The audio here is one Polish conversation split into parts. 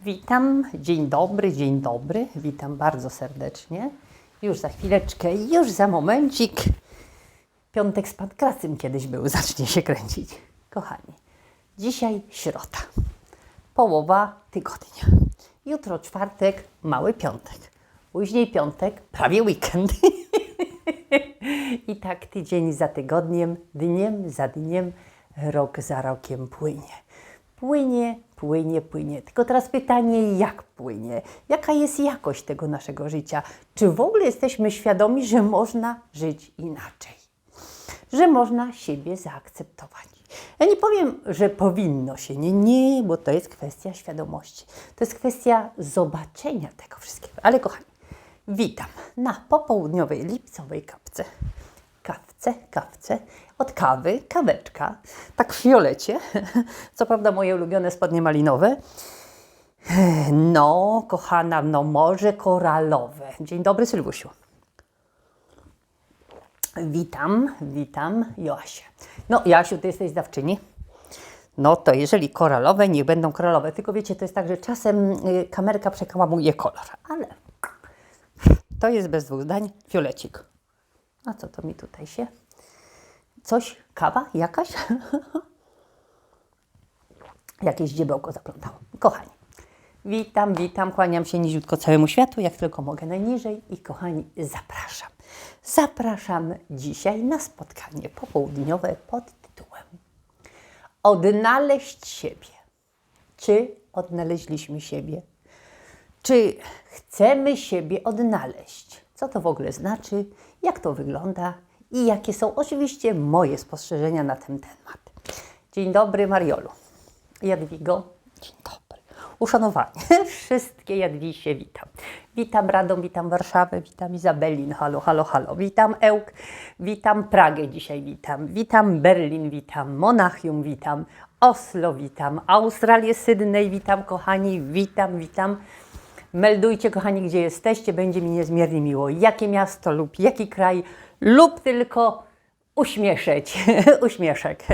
Witam, dzień dobry, dzień dobry, witam bardzo serdecznie. Już za chwileczkę, już za momencik. Piątek z Pankracym kiedyś był, zacznie się kręcić. Kochani, dzisiaj środa, połowa tygodnia. Jutro czwartek, mały piątek. Później piątek, prawie weekend. I tak tydzień za tygodniem, dniem za dniem, rok za rokiem płynie. Płynie, płynie, płynie. Tylko teraz pytanie, jak płynie? Jaka jest jakość tego naszego życia? Czy w ogóle jesteśmy świadomi, że można żyć inaczej? Że można siebie zaakceptować? Ja nie powiem, że powinno się. Nie, nie, bo to jest kwestia świadomości. To jest kwestia zobaczenia tego wszystkiego. Ale kochani, witam na popołudniowej lipcowej kapce kawce, kawce, od kawy, kaweczka, tak w fiolecie. Co prawda moje ulubione spodnie malinowe. No, kochana, no morze koralowe. Dzień dobry, Sylwusiu. Witam, witam, Joasię. No, Joasiu, ty jesteś zdawczyni. No to jeżeli koralowe, niech będą koralowe. Tylko wiecie, to jest tak, że czasem y, kamerka przekałamuje kolor, ale to jest bez dwóch zdań fiolecik. A co to mi tutaj się? Coś? Kawa? Jakaś? Jakieś dziebełko zaplątało. Kochani, witam, witam, kłaniam się niziutko całemu światu, jak tylko mogę najniżej i kochani, zapraszam. Zapraszam dzisiaj na spotkanie popołudniowe pod tytułem Odnaleźć siebie. Czy odnaleźliśmy siebie? Czy chcemy siebie odnaleźć? Co to w ogóle znaczy? Jak to wygląda? I jakie są oczywiście moje spostrzeżenia na ten temat? Dzień dobry, Mariolu. Jadwigo. Dzień dobry. Uszanowanie. Wszystkie Jadwisie witam. Witam Radom, witam Warszawę, witam Izabelin. Halo, halo, halo. Witam Ełk, witam Pragę dzisiaj witam. Witam Berlin, witam Monachium, witam Oslo, witam Australię, Sydney, witam kochani, witam, witam. Meldujcie, kochani, gdzie jesteście, będzie mi niezmiernie miło. Jakie miasto lub jaki kraj, lub tylko uśmieszeć, uśmieszek.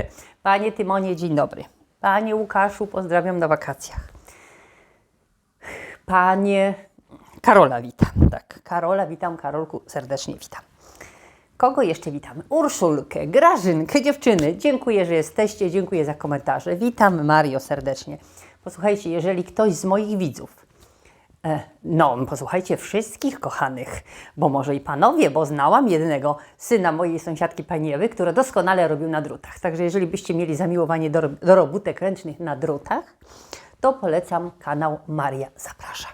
Panie Tymonie, dzień dobry. Panie Łukaszu, pozdrawiam na wakacjach. Panie Karola, witam. Tak, Karola, witam, Karolku, serdecznie witam. Kogo jeszcze witamy? Urszulkę, Grażynkę, dziewczyny. Dziękuję, że jesteście, dziękuję za komentarze. Witam Mario serdecznie. Posłuchajcie, jeżeli ktoś z moich widzów No, posłuchajcie wszystkich kochanych, bo może i panowie, bo znałam jednego syna mojej sąsiadki pani Ewy, który doskonale robił na drutach. Także jeżeli byście mieli zamiłowanie do, do robótek ręcznych na drutach, to polecam kanał Maria Zaprasza.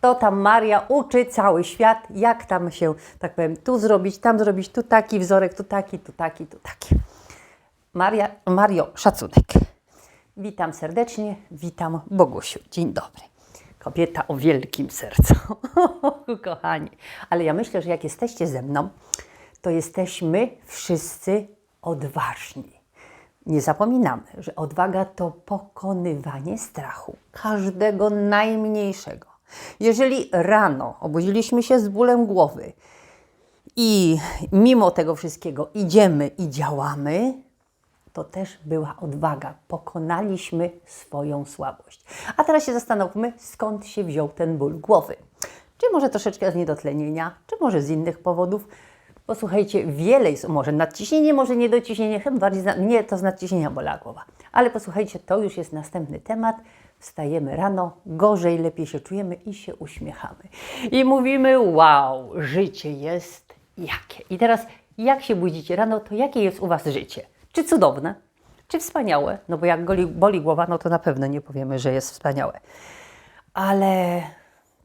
To tam Maria uczy cały świat, jak tam się, tak powiem, tu zrobić, tam zrobić, tu taki wzorek, tu taki, tu taki, tu taki. Maria, Mario, szacunek. Witam serdecznie, witam Bogusiu. Dzień dobry. Kobieta o wielkim sercu. Kochani. Ale ja myślę, że jak jesteście ze mną, to jesteśmy wszyscy odważni. Nie zapominamy, że odwaga to pokonywanie strachu, każdego najmniejszego. Jeżeli rano obudziliśmy się z bólem głowy i mimo tego wszystkiego idziemy i działamy, to też była odwaga. Pokonaliśmy swoją słabość. A teraz się zastanówmy, skąd się wziął ten ból głowy. Czy może troszeczkę z niedotlenienia, czy może z innych powodów. Posłuchajcie, wiele jest, może nadciśnienie, może niedociśnienie, chyba bardziej, mnie to z nadciśnienia bolała głowa. Ale posłuchajcie, to już jest następny temat. Wstajemy rano, gorzej, lepiej się czujemy i się uśmiechamy. I mówimy, wow, życie jest jakie. I teraz, jak się budzicie rano, to jakie jest u Was życie? Czy cudowne? Czy wspaniałe? No bo jak goli, boli głowa, no to na pewno nie powiemy, że jest wspaniałe. Ale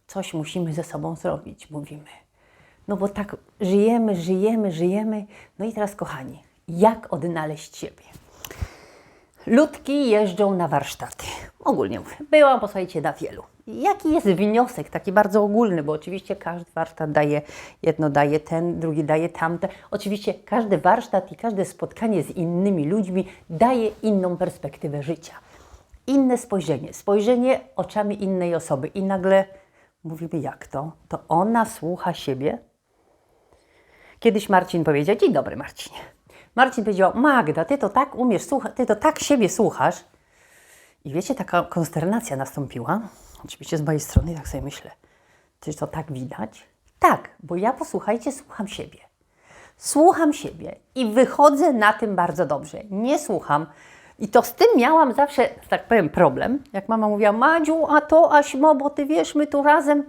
coś musimy ze sobą zrobić, mówimy. No bo tak żyjemy, żyjemy, żyjemy. No i teraz, kochani, jak odnaleźć siebie? Ludki jeżdżą na warsztaty. Ogólnie mówię. Byłam, posłuchajcie, na wielu. Jaki jest wniosek, taki bardzo ogólny, bo oczywiście każdy warsztat daje, jedno daje ten, drugi daje tamte. Oczywiście każdy warsztat i każde spotkanie z innymi ludźmi daje inną perspektywę życia. Inne spojrzenie, spojrzenie oczami innej osoby i nagle mówimy, jak to? To ona słucha siebie? Kiedyś Marcin powiedział, dzień dobry Marcinie. Marcin powiedział, Magda, ty to tak umiesz słuchać, ty to tak siebie słuchasz. I wiecie, taka konsternacja nastąpiła, Oczywiście z mojej strony, tak sobie myślę, czy to tak widać? Tak, bo ja posłuchajcie, słucham siebie. Słucham siebie i wychodzę na tym bardzo dobrze. Nie słucham. I to z tym miałam zawsze, tak powiem, problem. Jak mama mówiła, Madziu, a to, aśmo, bo ty wiesz, my tu razem.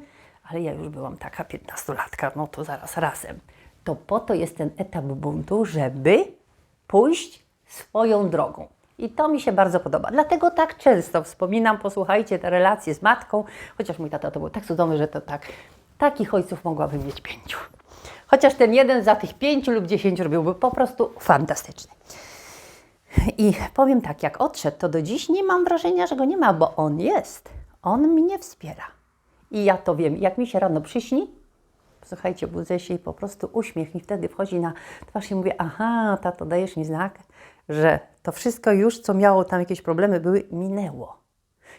Ale ja już byłam taka piętnastolatka, no to zaraz razem. To po to jest ten etap buntu, żeby pójść swoją drogą. I to mi się bardzo podoba. Dlatego tak często wspominam, posłuchajcie, te relacje z matką, chociaż mój tata to był tak cudowny, że to tak, takich ojców mogłabym mieć pięciu. Chociaż ten jeden za tych pięciu lub dziesięciu byłby po prostu fantastyczny. I powiem tak, jak odszedł, to do dziś nie mam wrażenia, że go nie ma, bo on jest. On mnie wspiera. I ja to wiem. Jak mi się rano przyśni, słuchajcie, budzę się i po prostu uśmiech mi wtedy wchodzi na twarz i mówię, aha, tato, dajesz mi znak, że to wszystko już, co miało tam jakieś problemy, były, minęło.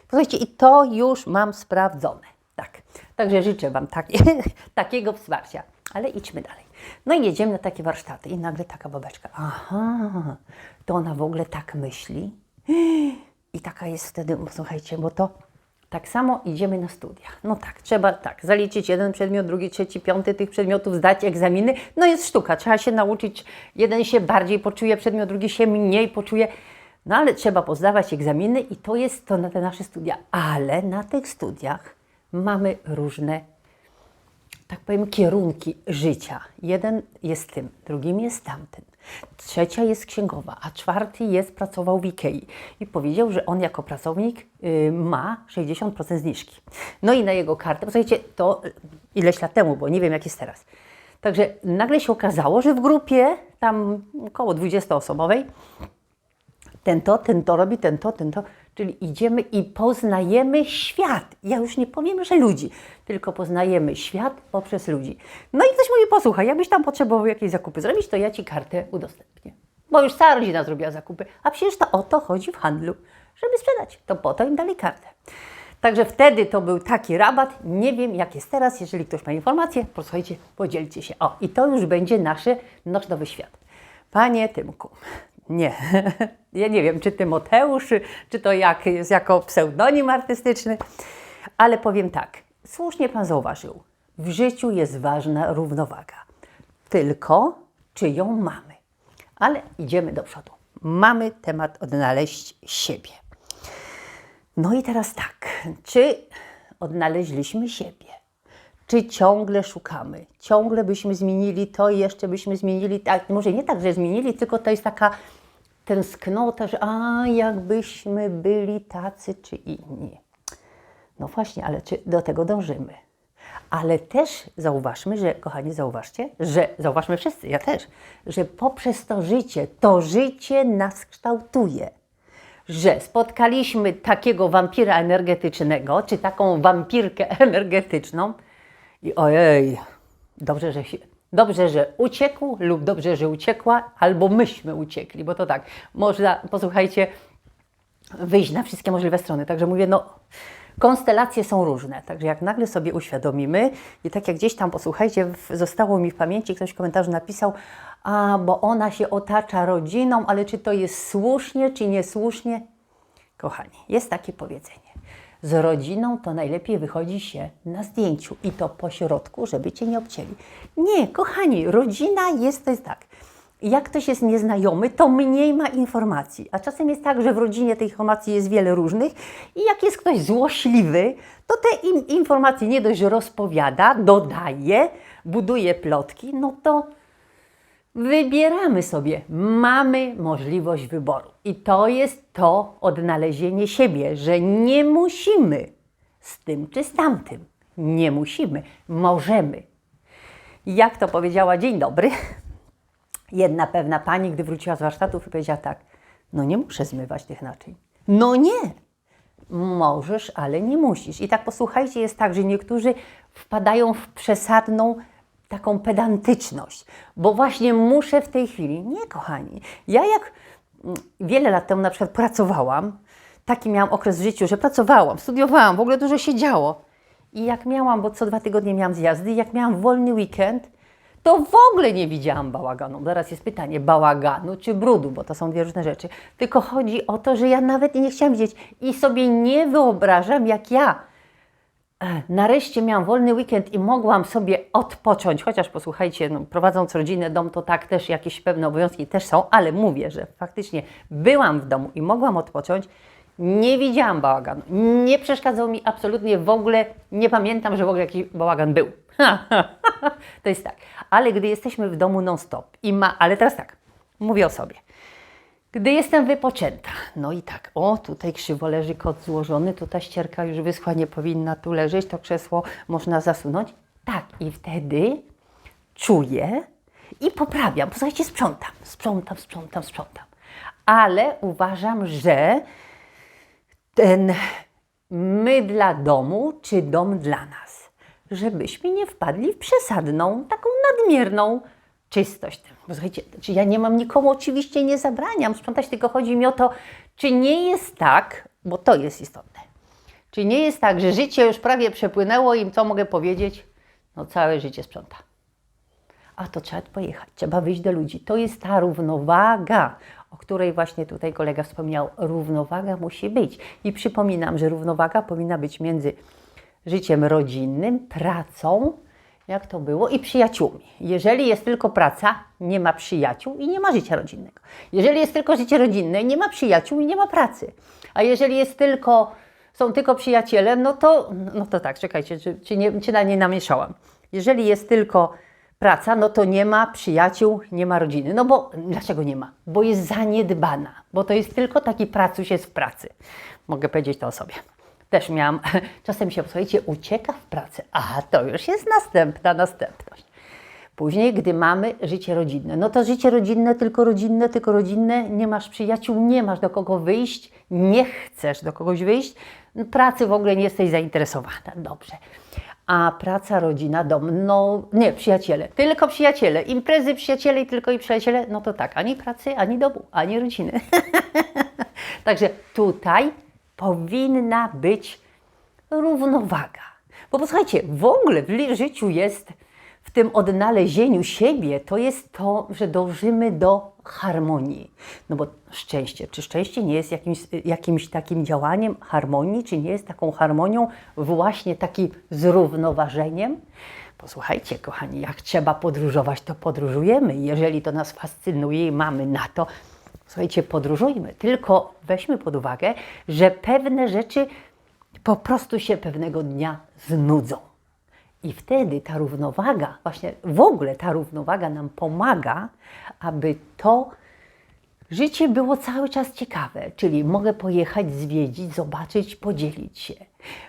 Słuchajcie, i to już mam sprawdzone. Tak. Także życzę Wam takie, takiego wsparcia. Ale idźmy dalej. No i jedziemy na takie warsztaty i nagle taka babeczka. Aha, to ona w ogóle tak myśli. I taka jest wtedy, słuchajcie, bo to tak samo idziemy na studia. No tak, trzeba tak, zaliczyć jeden przedmiot, drugi, trzeci, piąty tych przedmiotów, zdać egzaminy. No jest sztuka, trzeba się nauczyć. Jeden się bardziej poczuje przedmiot, drugi się mniej poczuje. No ale trzeba pozdawać egzaminy i to jest to na te nasze studia. Ale na tych studiach mamy różne, tak powiem, kierunki życia. Jeden jest tym, drugim jest tamten. Trzecia jest księgowa, a czwarty jest pracował w Ikei i powiedział, że on jako pracownik y, ma 60% zniżki. No i na jego kartę, posłuchajcie, to ileś lat temu, bo nie wiem jak jest teraz. Także nagle się okazało, że w grupie tam około 20-osobowej ten to, ten to robi, ten to, ten to. Czyli idziemy i poznajemy świat. Ja już nie powiem, że ludzi, tylko poznajemy świat poprzez ludzi. No i ktoś mówi, posłuchaj, jakbyś tam potrzebował jakieś zakupy zrobić, to ja Ci kartę udostępnię. Bo już cała rodzina zrobiła zakupy. A przecież to o to chodzi w handlu, żeby sprzedać. To po to im dali kartę. Także wtedy to był taki rabat. Nie wiem, jak jest teraz. Jeżeli ktoś ma informację, posłuchajcie, podzielcie się. O, i to już będzie nasz nowy świat. Panie Tymku, nie. Ja nie wiem, czy Tymoteusz, czy, to jak, jest jako pseudonim artystyczny, ale powiem tak. Słusznie Pan zauważył, w życiu jest ważna równowaga. Tylko, czy ją mamy. Ale idziemy do przodu. Mamy temat odnaleźć siebie. No i teraz tak, czy odnaleźliśmy siebie? Czy ciągle szukamy? Ciągle byśmy zmienili to i jeszcze byśmy zmienili, tak, może nie tak, że zmienili, tylko to jest taka tęsknota, że a jakbyśmy byli tacy czy inni. No właśnie, ale czy do tego dążymy? Ale też zauważmy, że, kochani, zauważcie, że zauważmy wszyscy, ja też, że poprzez to życie, to życie nas kształtuje. Że spotkaliśmy takiego wampira energetycznego, czy taką wampirkę energetyczną i ojej, dobrze, że się, Dobrze, że uciekł lub dobrze, że uciekła, albo myśmy uciekli, bo to tak, można, posłuchajcie, wyjść na wszystkie możliwe strony. Także mówię, no, konstelacje są różne. Także jak nagle sobie uświadomimy i tak jak gdzieś tam, posłuchajcie, zostało mi w pamięci, ktoś w komentarzu napisał, a bo ona się otacza rodziną, ale czy to jest słusznie, czy niesłusznie? Kochani, jest takie powiedzenie z rodziną to najlepiej wychodzi się na zdjęciu i to po środku, żeby cię nie obcięli. Nie, kochani, rodzina jest, to jest tak. Jak ktoś jest nieznajomy, to mniej ma informacji. A czasem jest tak, że w rodzinie tych informacji jest wiele różnych i jak jest ktoś złośliwy, to te informacje nie dość, rozpowiada, dodaje, buduje plotki, no to Wybieramy sobie, mamy możliwość wyboru. I to jest to odnalezienie siebie, że nie musimy z tym czy z tamtym. Nie musimy, możemy. Jak to powiedziała, dzień dobry, jedna pewna pani, gdy wróciła z warsztatów, powiedziała tak: No nie muszę zmywać tych naczyń. No nie, możesz, ale nie musisz. I tak posłuchajcie, jest tak, że niektórzy wpadają w przesadną taką pedantyczność, bo właśnie muszę w tej chwili. Nie, kochani. Ja jak mm, wiele lat temu na przykład pracowałam, taki miałam okres w życiu, że pracowałam, studiowałam, w ogóle dużo się działo. I jak miałam, bo co dwa tygodnie miałam zjazdy, jak miałam wolny weekend, to w ogóle nie widziałam bałaganu. Teraz jest pytanie, bałaganu czy brudu, bo to są dwie różne rzeczy. Tylko chodzi o to, że ja nawet nie chciałam widzieć i sobie nie wyobrażam, jak ja nareszcie miałam wolny weekend i mogłam sobie odpocząć, chociaż posłuchajcie, no, prowadząc rodzinę, dom, to tak też jakieś pewne obowiązki też są, ale mówię, że faktycznie byłam w domu i mogłam odpocząć, nie widziałam bałaganu, nie przeszkadzał mi absolutnie w ogóle, nie pamiętam, że w ogóle jakiś bałagan był. to jest tak, ale gdy jesteśmy w domu non-stop i ma, ale teraz tak, mówię o sobie. Gdy jestem wypoczęta, no i tak, o tutaj krzywo leży kot złożony, tu ta ścierka już wyschła, nie powinna tu leżeć, to krzesło można zasunąć. Tak, i wtedy czuję i poprawiam. Posłuchajcie, sprzątam, sprzątam, sprzątam, sprzątam. Ale uważam, że ten my dla domu, czy dom dla nas, żebyśmy nie wpadli w przesadną, taką nadmierną czystość. Posłuchajcie, czy ja nie mam nikomu, oczywiście nie zabraniam sprzątać, tylko chodzi mi o to, czy nie jest tak, bo to jest istotne, czy nie jest tak, że życie już prawie przepłynęło i co mogę powiedzieć? No całe życie sprząta. A to trzeba pojechać, trzeba wyjść do ludzi. To jest ta równowaga, o której właśnie tutaj kolega wspomniał. Równowaga musi być. I przypominam, że równowaga powinna być między życiem rodzinnym, pracą, jak to było, i przyjaciółmi. Jeżeli jest tylko praca, nie ma przyjaciół i nie ma życia rodzinnego. Jeżeli jest tylko życie rodzinne, nie ma przyjaciół i nie ma pracy. A jeżeli jest tylko, są tylko przyjaciele, no to, no to tak, czekajcie, czy, czy, nie, czy na nie namieszałam. Jeżeli jest tylko praca, no to nie ma przyjaciół, nie ma rodziny. No bo dlaczego nie ma? Bo jest zaniedbana, bo to jest tylko taki pracuś jest w pracy. Mogę powiedzieć to o sobie. Też miałam, czasem się, słuchajcie, ucieka w pracę, a to już jest następna następność. Później, gdy mamy życie rodzinne, no to życie rodzinne, tylko rodzinne, tylko rodzinne, nie masz przyjaciół, nie masz do kogo wyjść, nie chcesz do kogoś wyjść, pracy w ogóle nie jesteś zainteresowana. Dobrze. A praca, rodzina, dom, no nie, przyjaciele, tylko przyjaciele, imprezy, przyjaciele i tylko i przyjaciele, no to tak, ani pracy, ani domu, ani rodziny. Także tutaj powinna być równowaga. Bo posłuchajcie, w ogóle w życiu jest, w tym odnalezieniu siebie, to jest to, że dążymy do harmonii. No bo szczęście, czy szczęście nie jest jakimś, jakimś takim działaniem harmonii, czy nie jest taką harmonią właśnie takim zrównoważeniem? Posłuchajcie, kochani, jak trzeba podróżować, to podróżujemy. Jeżeli to nas fascynuje i mamy na to, słuchajcie, podróżujmy. Tylko weźmy pod uwagę, że pewne rzeczy po prostu się pewnego dnia znudzą. I wtedy ta równowaga, właśnie w ogóle ta równowaga nam pomaga, aby to życie było cały czas ciekawe. Czyli mogę pojechać, zwiedzić, zobaczyć, podzielić się.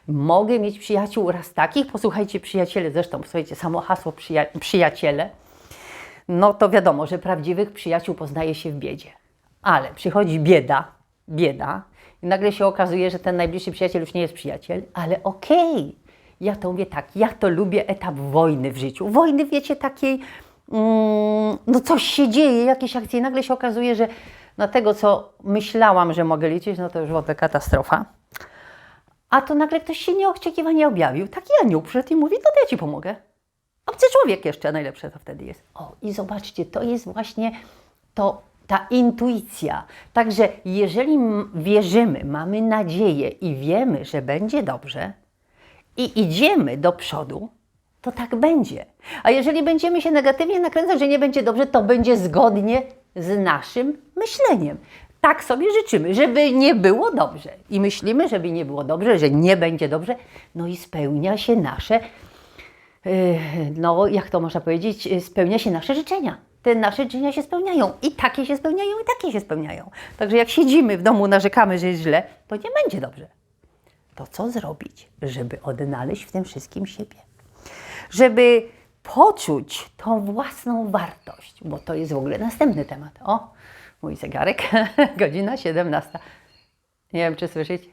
Mogę mieć przyjaciół raz takich, posłuchajcie, przyjaciele, zresztą, posłuchajcie, samo hasło przyja przyjaciele, no to wiadomo, że prawdziwych przyjaciół poznaje się w biedzie. Ale przychodzi bieda, bieda, i nagle się okazuje, że ten najbliższy przyjaciel już nie jest przyjaciel, ale okej. Ja to mówię tak, ja to lubię etap wojny w życiu. Wojny, wiecie, takiej, mm, no coś się dzieje, jakieś akcje. I nagle się okazuje, że na tego, co myślałam, że mogę liczyć, no to już w ogóle katastrofa. A to nagle ktoś się nieoczekiwanie objawił. Taki anioł przyszedł i mówi, no to ja Ci pomogę. Obcy człowiek jeszcze najlepsze to wtedy jest. O, i zobaczcie, to jest właśnie to, ta intuicja. Także jeżeli wierzymy, mamy nadzieję i wiemy, że będzie dobrze i idziemy do przodu, to tak będzie. A jeżeli będziemy się negatywnie nakręcać, że nie będzie dobrze, to będzie zgodnie z naszym myśleniem. Tak sobie życzymy, żeby nie było dobrze. I myślimy, żeby nie było dobrze, że nie będzie dobrze, no i spełnia się nasze Yy, no jak to można powiedzieć, yy, spełnia się nasze życzenia. Te nasze życzenia się spełniają i takie się spełniają i takie się spełniają. Także jak siedzimy w domu, narzekamy, że jest źle, to nie będzie dobrze. To co zrobić, żeby odnaleźć w tym wszystkim siebie? Żeby poczuć tą własną wartość, bo to jest w ogóle następny temat. O, mój zegarek, godzina 17. Nie wiem, czy słyszycie?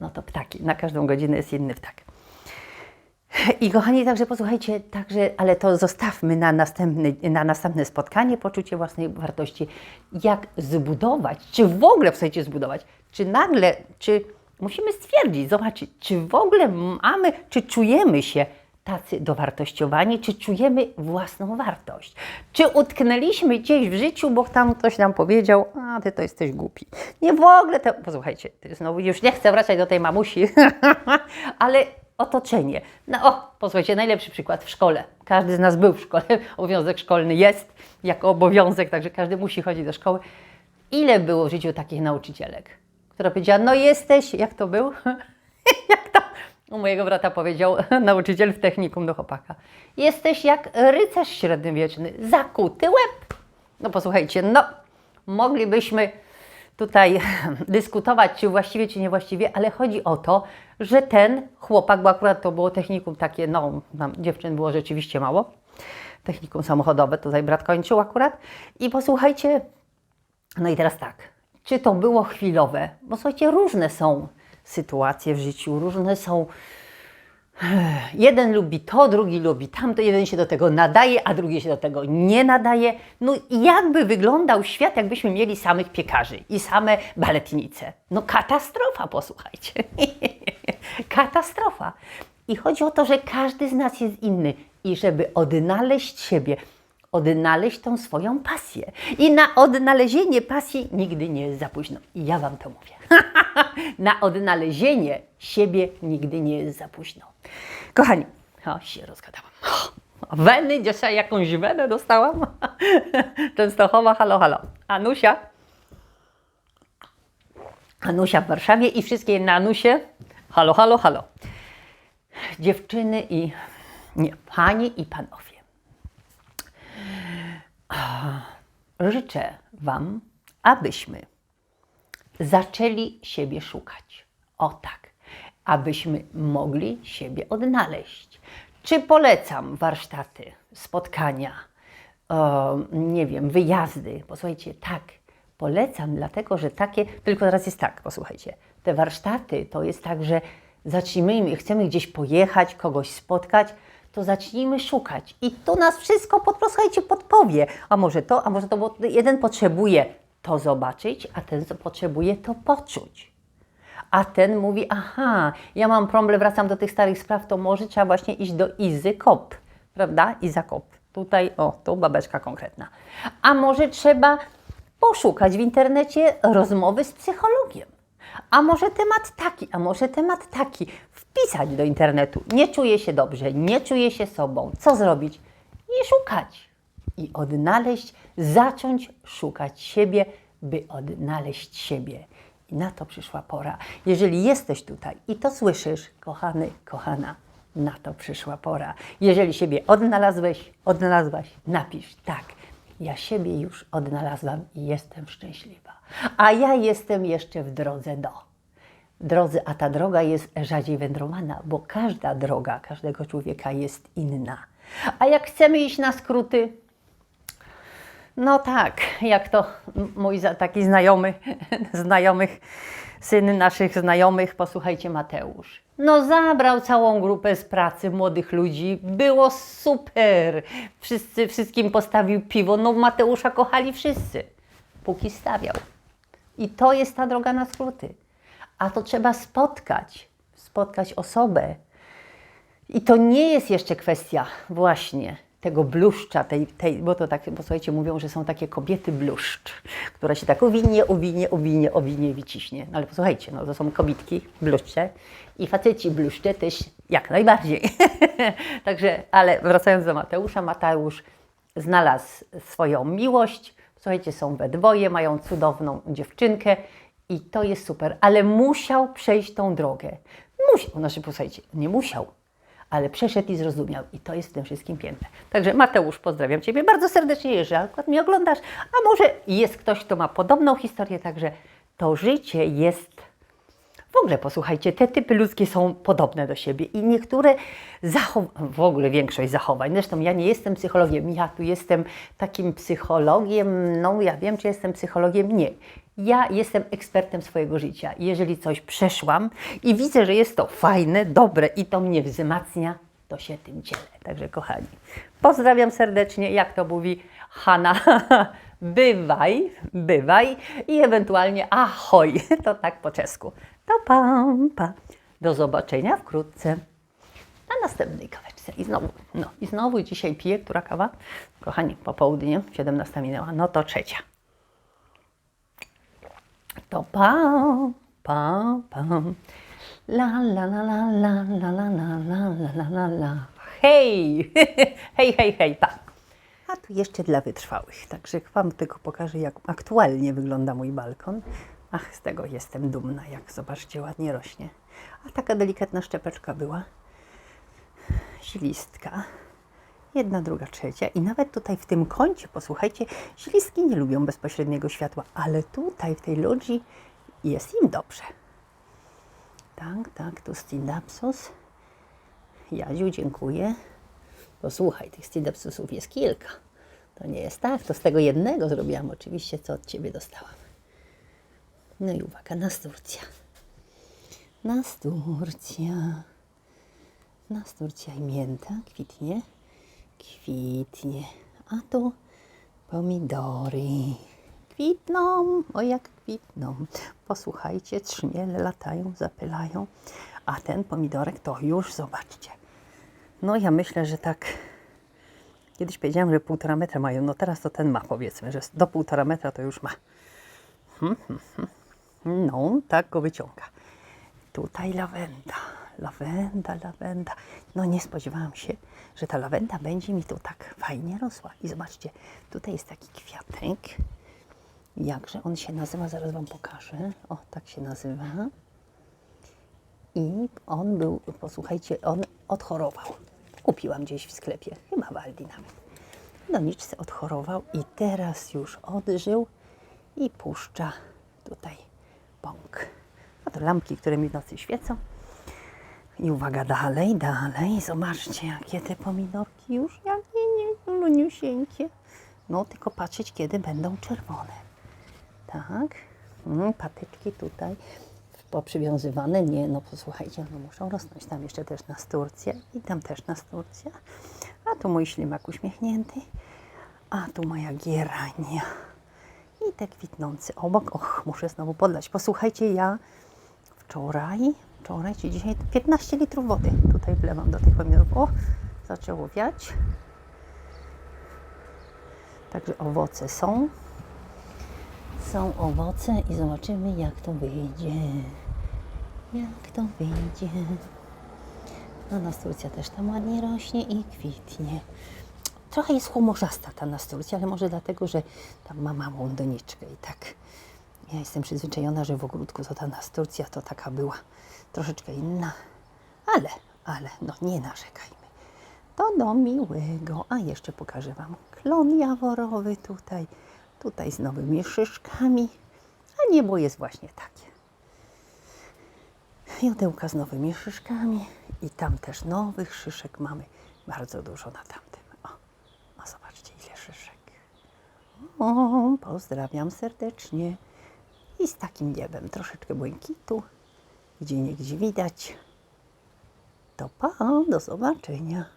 No to ptaki, na każdą godzinę jest inny ptak. I kochani, także posłuchajcie, także, ale to zostawmy na, następny, na następne spotkanie, poczucie własnej wartości. Jak zbudować, czy w ogóle chcecie zbudować, czy nagle, czy musimy stwierdzić, zobaczyć, czy w ogóle mamy, czy czujemy się tacy dowartościowani, czy czujemy własną wartość? Czy utknęliśmy gdzieś w życiu, bo tam ktoś nam powiedział, a ty to jesteś głupi. Nie w ogóle to, posłuchajcie, znowu już nie chcę wracać do tej mamusi, ale otoczenie. No o, posłuchajcie, najlepszy przykład w szkole. Każdy z nas był w szkole, obowiązek szkolny jest jako obowiązek, także każdy musi chodzić do szkoły. Ile było w życiu takich nauczycielek, która powiedziała, no jesteś, jak to był? jak to u mojego brata powiedział nauczyciel w technikum do chłopaka. Jesteś jak rycerz średniowieczny, zakuty łeb. No posłuchajcie, no moglibyśmy tutaj dyskutować, czy właściwie, czy niewłaściwie, ale chodzi o to, że ten chłopak, bo akurat to było technikum takie, no tam dziewczyn było rzeczywiście mało, technikum samochodowe, tutaj brat kończył akurat i posłuchajcie, no i teraz tak, czy to było chwilowe? Bo słuchajcie, różne są sytuacje w życiu, różne są. Jeden lubi to, drugi lubi tamto, jeden się do tego nadaje, a drugi się do tego nie nadaje. No i jakby wyglądał świat, jakbyśmy mieli samych piekarzy i same baletnice? No katastrofa, posłuchajcie. katastrofa. I chodzi o to, że każdy z nas jest inny i żeby odnaleźć siebie, odnaleźć tą swoją pasję. I na odnalezienie pasji nigdy nie jest za późno. I ja Wam to mówię. na odnalezienie siebie nigdy nie jest za późno. Kochani, o, się rozgadałam. Weny, dzisiaj jakąś wenę dostałam. Częstochowa, halo, halo. Anusia. Anusia w Warszawie i wszystkie na Anusie. Halo, halo, halo. Dziewczyny i... Nie, panie i panowie. Życzę Wam, abyśmy zaczęli siebie szukać. O tak, abyśmy mogli siebie odnaleźć. Czy polecam warsztaty, spotkania, o, nie wiem, wyjazdy? Posłuchajcie, tak, polecam, dlatego że takie, tylko teraz jest tak, posłuchajcie, te warsztaty to jest tak, że zacznijmy, chcemy gdzieś pojechać, kogoś spotkać, to zacznijmy szukać. I to nas wszystko, pod, posłuchajcie, podpowie. A może to, a może to, bo jeden potrzebuje to zobaczyć, a ten potrzebuje to poczuć. A ten mówi, aha, ja mam problem, wracam do tych starych spraw, to może trzeba właśnie iść do Izy Kop, prawda? Iza Kop. Tutaj, o, to babeczka konkretna. A może trzeba poszukać w internecie rozmowy z psychologiem. A może temat taki, a może temat taki. Wpisać do internetu. Nie czuję się dobrze, nie czuję się sobą. Co zrobić? I szukać. I odnaleźć, zacząć szukać siebie, by odnaleźć siebie. I na to przyszła pora. Jeżeli jesteś tutaj i to słyszysz, kochany, kochana, na to przyszła pora. Jeżeli siebie odnalazłeś, odnalazłaś, napisz tak. Ja siebie już odnalazłam i jestem szczęśliwa. A ja jestem jeszcze w drodze do. Drodzy, a ta droga jest rzadziej wędrowana, bo każda droga każdego człowieka jest inna. A jak chcemy iść na skróty, no tak, jak to mój taki znajomy, znajomych, syn naszych znajomych, posłuchajcie, Mateusz. No zabrał całą grupę z pracy młodych ludzi, było super. Wszyscy, wszystkim postawił piwo, no Mateusza kochali wszyscy, póki stawiał. I to jest ta droga na skróty. A to trzeba spotkać, spotkać osobę, i to nie jest jeszcze kwestia właśnie tego bluszcza, tej, tej, bo to tak, bo słuchajcie, mówią, że są takie kobiety bluszcz, która się tak uwinie, uwinie, uwinie, uwinie i wyciśnie. No ale posłuchajcie, no to są kobietki bluszcze i faceci bluszcze też jak najbardziej. Także, ale wracając do Mateusza, Mateusz znalazł swoją miłość. Słuchajcie, są we dwoje, mają cudowną dziewczynkę i to jest super, ale musiał przejść tą drogę. Musiał, znaczy posłuchajcie, nie musiał, ale przeszedł i zrozumiał. I to jest w tym wszystkim piękne. Także Mateusz, pozdrawiam Ciebie bardzo serdecznie, jeżeli akurat mnie oglądasz, a może jest ktoś, kto ma podobną historię, także to życie jest w ogóle posłuchajcie, te typy ludzkie są podobne do siebie i niektóre w ogóle większość zachowań, zresztą ja nie jestem psychologiem, ja tu jestem takim psychologiem, no ja wiem, czy jestem psychologiem, nie. Ja jestem ekspertem swojego życia. Jeżeli coś przeszłam i widzę, że jest to fajne, dobre i to mnie wzmacnia, to się tym dzielę. Także kochani, pozdrawiam serdecznie, jak to mówi Hanna, bywaj, bywaj i ewentualnie ahoj, to tak po czesku. To pam, pa. Do zobaczenia wkrótce na następnej kaweczce. I znowu, no i znowu dzisiaj piję, która kawa? Kochani, popołudnie, 17 minęła, no to trzecia. To pa, pa, pa. La, la, la, la, la, la, la, la, la, la, la, la. Hej, hej, hej, hej, pa. A tu jeszcze dla wytrwałych, także Wam tylko pokażę, jak aktualnie wygląda mój balkon. Ach, z tego jestem dumna, jak zobaczcie, ładnie rośnie. A taka delikatna szczepeczka była. Zilistka. Jedna, druga, trzecia. I nawet tutaj w tym kącie, posłuchajcie, zilistki nie lubią bezpośredniego światła, ale tutaj w tej lodzi jest im dobrze. Tak, tak, tu Stindapsus. Jadziu, dziękuję. Posłuchaj, tych Stindapsusów jest kilka. To nie jest tak, to z tego jednego zrobiłam oczywiście, co od Ciebie dostałam. No i uwaga, nasturcja. Nasturcja. Nasturcja i mięta kwitnie. Kwitnie. A tu pomidory. Kwitną, o jak kwitną. Posłuchajcie, trzmiele latają, zapylają. A ten pomidorek to już zobaczcie. No ja myślę, że tak Kiedyś powiedziałam, że półtora metra mają, no teraz to ten ma powiedzmy, że do półtora metra to już ma. Hmm, hmm, hmm. No, tak go wyciąga. Tutaj lawenda, lawenda, lawenda. No nie spodziewałam się, że ta lawenda będzie mi tu tak fajnie rosła. I zobaczcie, tutaj jest taki kwiatek. Jakże on się nazywa, zaraz Wam pokażę. O, tak się nazywa. I on był, posłuchajcie, on odchorował. Kupiłam gdzieś w sklepie, chyba w Aldi nawet. Doniczce odchorował i teraz już odżył i puszcza tutaj bąk. A to lampki, które mi w nocy świecą. I uwaga, dalej, dalej. Zobaczcie, jakie te pomidorki już, jakie nie, luniusieńkie. No, tylko patrzeć, kiedy będą czerwone. Tak. Mm, patyczki tutaj poprzywiązywane. Nie, no posłuchajcie, no muszą rosnąć. Tam jeszcze też nasturcja i tam też nasturcja. A tu mój ślimak uśmiechnięty. A tu moja gierania. I te kwitnące obok. Och, muszę znowu podlać. Posłuchajcie, ja wczoraj, wczoraj dzisiaj 15 litrów wody tutaj wlewam do tych pomidorów. O, zaczęło wiać. Także owoce są. Są owoce i zobaczymy jak to wyjdzie. Jak to wyjdzie. No nasturcja też tam ładnie rośnie i kwitnie. Trochę jest humorzasta ta nasturcja, ale może dlatego, że tam ma małą doniczkę i tak. Ja jestem przyzwyczajona, że w ogródku to ta nasturcja to taka była troszeczkę inna. Ale, ale, no nie narzekajmy. To do miłego. A jeszcze pokażę Wam klon jaworowy tutaj. Tutaj z nowymi szyszkami. A niebo jest właśnie takie. Jodełka z nowymi szyszkami. I tam też nowych szyszek mamy bardzo dużo na tamtym. O, o zobaczcie ile szyszek. O, pozdrawiam serdecznie. I z takim niebem troszeczkę błękitu. Gdzie niegdzie widać. To pa, do zobaczenia.